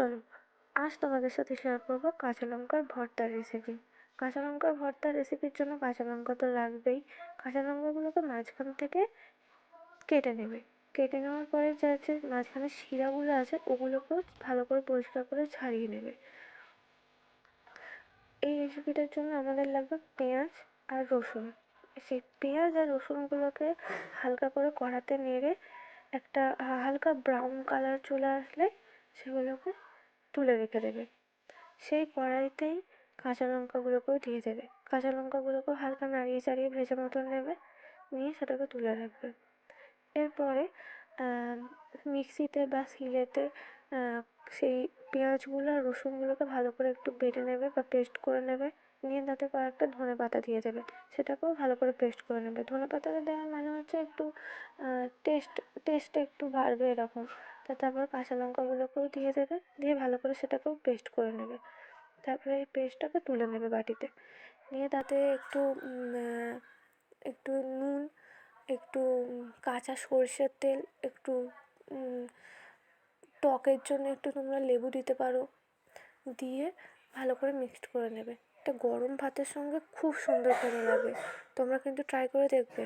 চলো আজ তোমাদের সাথে শেয়ার করব কাঁচা লঙ্কার ভর্তার রেসিপি কাঁচা লঙ্কার ভর্তার রেসিপির জন্য কাঁচা লঙ্কা তো লাগবেই। কাঁচা লঙ্কাগুলোকে মাঝখান থেকে কেটে নেবে। কেটে নেওয়ার পরে যা যে মাঝখানে শিরাগুলো আছে, ওগুলোকেও ভালো করে পরিষ্কার করে ছাড়িয়ে নেবে। এই রেসিপিটার জন্য আমাদের লাগবে পেঁয়াজ আর রসুন। সেই পেঁয়াজ আর রসুনগুলোকে হালকা করে কড়াতে নেড়ে একটা হালকা ব্রাউন কালার চলে আসলে সেগুলোকে তুলে রেখে দেবে। সেই কড়াইতেই কাঁচা লঙ্কাগুলোকেও দিয়ে দেবে। কাঁচা লঙ্কাগুলোকেও হালকা নাড়িয়ে চাড়িয়ে ভেজে মতন নেবে। নিয়ে সেটাকে তুলে রাখবে। এরপরে মিক্সিতে বা শিলেতে সেই পেঁয়াজগুলো আর রসুনগুলোকে ভালো করে একটু বেটে নেবে বা পেস্ট করে নেবে। নিয়ে তাতে কয়েকটা ধনে পাতা দিয়ে দেবে। সেটাকেও ভালো করে পেস্ট করে নেবে। ধনে পাতাটা দেওয়ার মানে হচ্ছে একটু টেস্ট টেস্ট একটু বাড়বে এরকম। তা তারপর কাঁচা লঙ্কাগুলোকেও দিয়ে দেবে। দিয়ে ভালো করে সেটাকেও পেস্ট করে নেবে। তারপরে এই পেস্টটাকে তুলে নেবে বাটিতে। নিয়ে তাতে একটু একটু নুন, একটু কাঁচা সরষের তেল, একটু টকের জন্য একটু তোমরা লেবু দিতে পারো। দিয়ে ভালো করে মিক্সড করে নেবে। এটা গরম ভাতের সঙ্গে খুব সুন্দর করে লাগে। তোমরা কিন্তু ট্রাই করে দেখবে।